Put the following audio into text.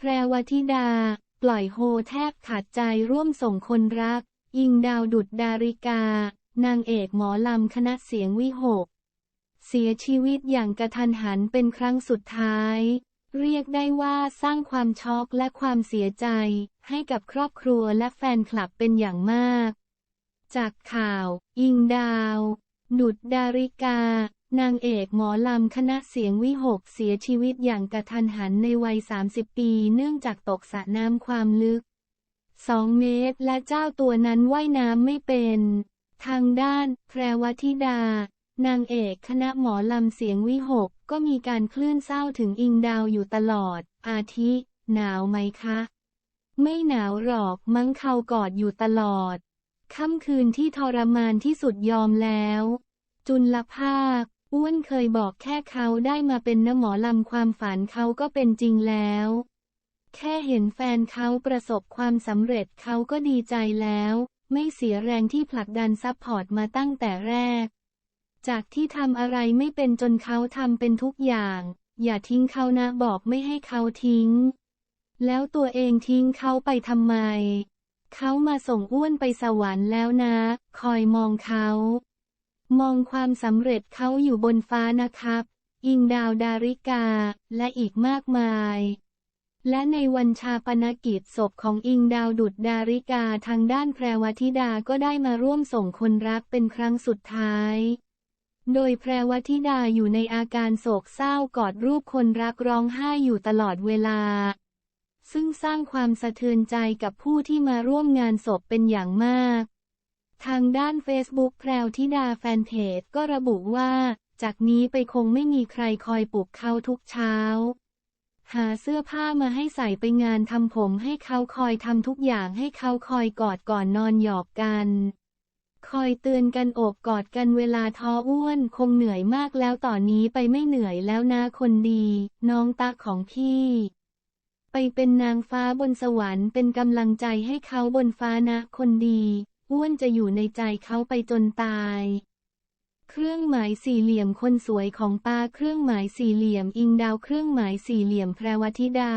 แพรวธิดา ปล่อยโฮแทบขาดใจร่วมส่งคนรัก ยิงดาวดุดดาริกา นางเอกหมอลำคณะเสียงวิหก เสียชีวิตอย่างกระทันหันเป็นครั้งสุดท้าย เรียกได้ว่าสร้างความช็อกและความเสียใจ ให้กับครอบครัวและแฟนคลับเป็นอย่างมาก จากข่าวอิงดาว ดุดดาริกา นางเอกหมอลำคณะเสียงวิหกเสียชีวิตอย่างกระทันหันในวัย 30 ปี เนื่องจากตกสระน้ำความลึก 2 เมตรและเจ้าตัวนั้นว่ายน้ำไม่เป็น ทางด้าน แพรวธิดา นางเอกคณะหมอลำเสียงวิหกก็มีการคลื่นเศร้าถึงอิงดาวอยู่ตลอด อาทิ หนาวไหมคะ ไม่หนาวหรอกมั้งเขากอดอยู่ตลอด ค่ำคืนที่ทรมานที่สุดยอมแล้ว จุลภาค อ้วนเคยบอกแค่เขาได้มาเป็นนหมอลำความฝันเขาก็เป็นจริงแล้ว แค่เห็นแฟนเขาประสบความสำเร็จเขาก็ดีใจแล้ว ไม่เสียแรงที่ผลักดันซัพพอร์ตมาตั้งแต่แรก จากที่ทำอะไรไม่เป็นจนเขาทำเป็นทุกอย่าง อย่าทิ้งเขานะบอกไม่ให้เขาทิ้ง แล้วตัวเองทิ้งเขาไปทำไม เขามาส่งอ้วนไปสวรรค์แล้วนะ คอยมองเขา มองความสำเร็จเขาอยู่บนฟ้านะครับ อิงดาวดาริกา และอีกมากมาย และในวันชาปนกิจศพของอิงดาวดุดดาริกาทางด้านแพรวธิดาก็ได้มาร่วมส่งคนรักเป็นครั้งสุดท้าย โดยแพรวธิดาอยู่ในอาการโศกเศร้ากอดรูปคนรักร้องไห้อยู่ตลอดเวลา ซึ่งสร้างความสะเทือนใจกับผู้ที่มาร่วมงานศพเป็นอย่างมาก ทางด้านเฟซบุ๊กแพรวธิดาแฟนเพจก็ระบุว่า จากนี้ไปคงไม่มีใครคอยปลุกเขาทุกเช้า หาเสื้อผ้ามาให้ใส่ไปงานทำผมให้เขาคอยทำทุกอย่างให้เขาคอยกอดก่อนนอนหยอกกัน คอยเตือนกันโอบกอดกันเวลาท้ออ้วนคงเหนื่อยมากแล้วต่อนนี้ไปไม่เหนื่อยแล้วนะคนดี น้องตาของพี่ ไปเป็นนางฟ้าบนสวรรค์เป็นกำลังใจให้เขาบนฟ้านะคนดี อ้วนจะอยู่ในใจเขาไปจนตาย เครื่องหมายสี่เหลี่ยมคนสวยของป้าเครื่องหมายสี่เหลี่ยมอิงดาวเครื่องหมายสี่เหลี่ยมแพรวธิดา